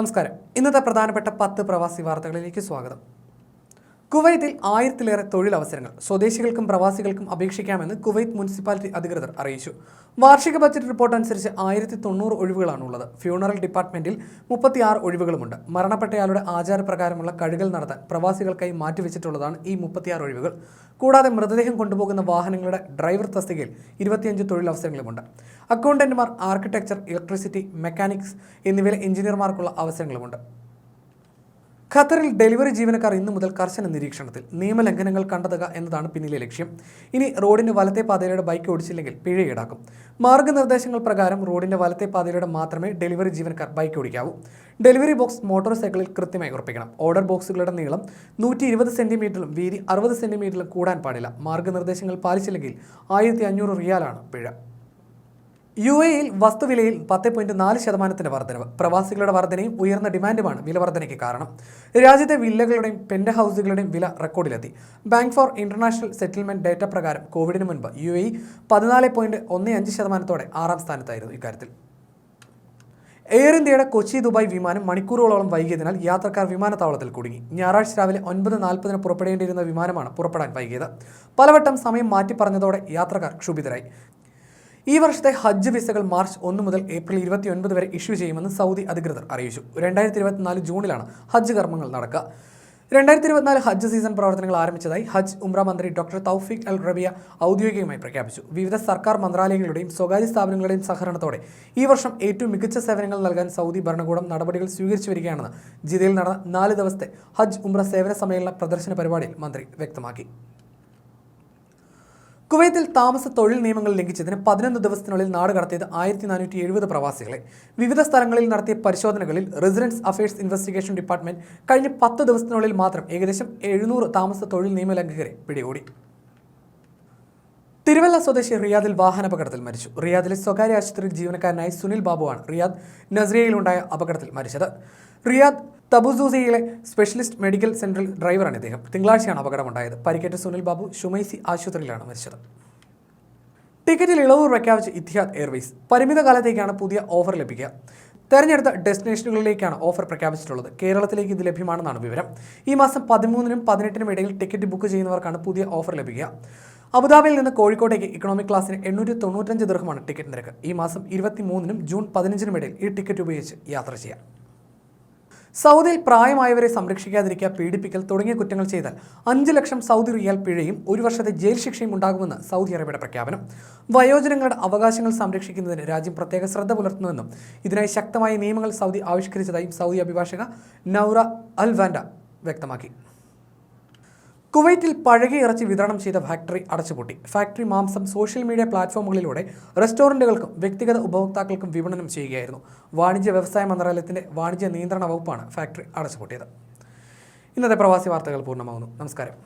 നമസ്കാരം. ഇന്നത്തെ പ്രധാനപ്പെട്ട പത്ത് പ്രവാസി വാർത്തകളിലേക്ക് സ്വാഗതം. കുവൈത്തിൽ ആയിരത്തിലേറെ തൊഴിലവസരങ്ങൾ സ്വദേശികൾക്കും പ്രവാസികൾക്കും അപേക്ഷിക്കാമെന്ന് കുവൈത്ത് മുനിസിപ്പാലിറ്റി അധികൃതർ അറിയിച്ചു. വാർഷിക ബജറ്റ് റിപ്പോർട്ട് അനുസരിച്ച് ആയിരത്തി തൊണ്ണൂറ് ഒഴിവുകളാണുള്ളത്. ഫ്യൂണറൽ ഡിപ്പാർട്ട്മെന്റിൽ മുപ്പത്തിയാറ് ഒഴിവുകളുമുണ്ട്. മരണപ്പെട്ടയാളുടെ ആചാരപ്രകാരമുള്ള കഴുകൽ നടത്താൻ പ്രവാസികൾക്കായി മാറ്റിവെച്ചിട്ടുള്ളതാണ് ഈ മുപ്പത്തിയാറ് ഒഴിവുകൾ. കൂടാതെ മൃതദേഹം കൊണ്ടുപോകുന്ന വാഹനങ്ങളുടെ ഡ്രൈവർ തസ്തികയിൽ ഇരുപത്തിയഞ്ച് തൊഴിലവസരങ്ങളുമുണ്ട്. അക്കൗണ്ടന്റുമാർ ആർക്കിടെക്ചർ ഇലക്ട്രിസിറ്റി മെക്കാനിക്സ് എന്നിവയിലെ എഞ്ചിനീയർമാർക്കുള്ള അവസരങ്ങളുമുണ്ട്. ഖത്തറിൽ ഡെലിവറി ജീവനക്കാർ ഇന്നു മുതൽ കർശന നിരീക്ഷണത്തിൽ. നിയമലംഘനങ്ങൾ കണ്ടെത്തുക എന്നതാണ് പിന്നിലെ ലക്ഷ്യം. ഇനി റോഡിന്റെ വലത്തെ പാതയിലൂടെ ബൈക്ക് ഓടിച്ചില്ലെങ്കിൽ പിഴ ഈടാക്കും. മാർഗനിർദ്ദേശങ്ങൾ പ്രകാരം റോഡിന്റെ വലത്തെ പാതയിലൂടെ മാത്രമേ ഡെലിവറി ജീവനക്കാർ ബൈക്ക് ഓടിക്കാവൂ. ഡെലിവറി ബോക്സ് മോട്ടോർ സൈക്കിളിൽ കൃത്യമായി ഉറപ്പിക്കണം. ഓർഡർ ബോക്സുകളുടെ നീളം നൂറ്റി ഇരുപത് സെന്റിമീറ്ററിലും വീതി അറുപത് സെന്റിമീറ്ററിലും കൂടാൻ പാടില്ല. മാർഗനിർദ്ദേശങ്ങൾ പാലിച്ചില്ലെങ്കിൽ ആയിരത്തി അഞ്ഞൂറ് റിയാലാണ് പിഴ. യു എയിൽ വസ്തുവിലയിൽ പത്ത് പോയിന്റ് നാല് ശതമാനത്തിന്റെ വർധനവ്. പ്രവാസികളുടെ വർധനയും ഉയർന്ന ഡിമാൻഡുമാണ് വില വർധനയ്ക്ക് കാരണം. രാജ്യത്തെ വില്ലകളുടെയും പെൻഡ് ഹൗസുകളുടെയും വില റെക്കോർഡിലെത്തി. Bank for international settlement data പ്രകാരം കോവിഡിന് മുൻപ് യു എ പതിനാല് പോയിന്റ് ഒന്ന് അഞ്ച് ശതമാനത്തോടെ ആറാം സ്ഥാനത്തായിരുന്നു ഇക്കാര്യത്തിൽ. എയർ ഇന്ത്യയുടെ കൊച്ചി ദുബായ് വിമാനം മണിക്കൂറുകളോളം വൈകിയതിനാൽ യാത്രക്കാർ വിമാനത്താവളത്തിൽ കുടുങ്ങി. ഞായറാഴ്ച രാവിലെ ഒൻപത് നാൽപ്പതിന് പുറപ്പെടേണ്ടിയിരുന്ന വിമാനമാണ് പുറപ്പെടാൻ വൈകിയത്. പലവട്ടം സമയം മാറ്റി പറഞ്ഞതോടെ യാത്രക്കാർ ക്ഷുഭിതരായി. ഈ വർഷത്തെ ഹജ്ജ് വിസകൾ മാർച്ച് ഒന്ന് മുതൽ ഏപ്രിൽ ഇരുപത്തിയൊൻപത് വരെ ഇഷ്യൂ ചെയ്യുമെന്ന് സൗദി അധികൃതർ അറിയിച്ചു. രണ്ടായിരത്തി ഇരുപത്തിനാല് ജൂണിലാണ് ഹജ്ജ് കർമ്മങ്ങൾ നടക്കുക. രണ്ടായിരത്തി ഇരുപത്തിനാല് ഹജ്ജ് സീസൺ പ്രവർത്തനങ്ങൾ ആരംഭിച്ചതായി ഹജ്ജ് ഉംറ മന്ത്രി ഡോക്ടർ തൗഫീഖ് അൽ റബിയ ഔദ്യോഗികമായി പ്രഖ്യാപിച്ചു. വിവിധ സർക്കാർ മന്ത്രാലയങ്ങളുടെയും സ്വകാര്യ സ്ഥാപനങ്ങളുടെയും സഹകരണത്തോടെ ഈ വർഷം ഏറ്റവും മികച്ച സേവനങ്ങൾ നൽകാൻ സൗദി ഭരണകൂടം നടപടികൾ സ്വീകരിച്ചു വരികയാണെന്ന് ജിദ്ദയിൽ നടന്ന നാല് ദിവസത്തെ ഹജ്ജ് ഉംറ സേവന സമ്മേളന പ്രദർശന പരിപാടിയിൽ മന്ത്രി വ്യക്തമാക്കി. കുവൈത്തിൽ താമസ തൊഴിൽ നിയമങ്ങൾ ലംഘിച്ചതിന് പതിനൊന്ന് ദിവസത്തിനുള്ളിൽ നാട് കടത്തിയത് ആയിരത്തി നാനൂറ്റി എഴുപത് പ്രവാസികളെ. വിവിധ സ്ഥലങ്ങളിൽ നടത്തിയ പരിശോധനകളിൽ റെസിഡൻസ് അഫയേഴ്സ് ഇൻവെസ്റ്റിഗേഷൻ ഡിപ്പാർട്ട്മെന്റ് കഴിഞ്ഞ പത്ത് ദിവസത്തിനുള്ളിൽ മാത്രം ഏകദേശം എഴുന്നൂറ് താമസ തൊഴിൽ നിയമലംഘകരെ പിടികൂടി. തിരുവല്ല സ്വദേശി റിയാദിൽ വാഹനാപകടത്തിൽ മരിച്ചു. റിയാദിലെ സ്വകാര്യ ആശുപത്രിയിൽ ജീവനക്കാരനായ സുനിൽ ബാബുവാണ് റിയാദ് നസ്രിയയിലുണ്ടായ അപകടത്തിൽ മരിച്ചത്. റിയാദ് തബുസൂസിയിലെ സ്പെഷ്യലിസ്റ്റ് മെഡിക്കൽ സെന്ററിൽ ഡ്രൈവറാണ് ഇദ്ദേഹം. തിങ്കളാഴ്ചയാണ് അപകടമുണ്ടായത്. പരിക്കേറ്റ സുനിൽ ബാബു ഷുമൈസി ആശുപത്രിയിലാണ് മരിച്ചത്. ടിക്കറ്റിൽ ഇളവ് പ്രഖ്യാപിച്ച് ഇത്തിഹാദ് എയർവേസ് പരിമിത കാലത്തേക്കാണ് പുതിയ ഓഫർ ലഭിക്കുക. തെരഞ്ഞെടുത്ത ഡെസ്റ്റിനേഷനുകളിലേക്കാണ് ഓഫർ പ്രഖ്യാപിച്ചിട്ടുള്ളത്. കേരളത്തിലേക്ക് ഇത് ലഭ്യമാണെന്നാണ് വിവരം. ഈ മാസം പതിമൂന്നിനും പതിനെട്ടിനും ഇടയിൽ ടിക്കറ്റ് ബുക്ക് ചെയ്യുന്നവർക്കാണ് പുതിയ ഓഫർ ലഭിക്കുക. അബുദാബിയിൽ നിന്ന് കോഴിക്കോട്ടേക്ക് ഇക്കണോമിക് ക്ലാസ്സിന് എണ്ണൂറ്റി തൊണ്ണൂറ്റഞ്ച് ദീർഘമാണ് ടിക്കറ്റ് നിരക്ക്. ഈ മാസം ഇരുപത്തി മൂന്നിനും ജൂൺ പതിനഞ്ചിനും ഇടയിൽ ഈ ടിക്കറ്റ് ഉപയോഗിച്ച് യാത്ര ചെയ്യാം. സൗദിയിൽ പ്രായമായവരെ സംരക്ഷിക്കാതിരിക്കുക പീഡിപ്പിക്കൽ തുടങ്ങിയ കുറ്റങ്ങൾ ചെയ്താൽ അഞ്ച് ലക്ഷം സൗദി റിയാൽ പിഴയും ഒരു വർഷത്തെ ജയിൽ ശിക്ഷയും ഉണ്ടാകുമെന്ന് സൗദി അറേബ്യയുടെ പ്രഖ്യാപനം. വയോജനങ്ങളുടെ അവകാശങ്ങൾ സംരക്ഷിക്കുന്നതിന് രാജ്യം പ്രത്യേക ശ്രദ്ധ പുലർത്തുന്നുവെന്നും ഇതിനായി ശക്തമായ നിയമങ്ങൾ സൗദി ആവിഷ്കരിച്ചതായും സൗദി അഭിഭാഷക നൌറ അൽ വാൻഡ വ്യക്തമാക്കി. കുവൈറ്റിൽ പഴകിയ ഇറച്ചി വിതരണം ചെയ്ത ഫാക്ടറി അടച്ചുപൂട്ടി. ഫാക്ടറി മാംസം സോഷ്യൽ മീഡിയ പ്ലാറ്റ്ഫോമുകളിലൂടെ റെസ്റ്റോറന്റുകൾക്കും വ്യക്തിഗത ഉപഭോക്താക്കൾക്കും വിപണനം ചെയ്യുകയായിരുന്നു. വാണിജ്യ വ്യവസായ മന്ത്രാലയത്തിന്റെ വാണിജ്യ നിയന്ത്രണ വകുപ്പാണ് ഫാക്ടറി അടച്ചുപൂട്ടിയത്. ഇന്നത്തെ പ്രവാസി വാർത്തകൾ പൂർണമാകുന്നു. നമസ്കാരം.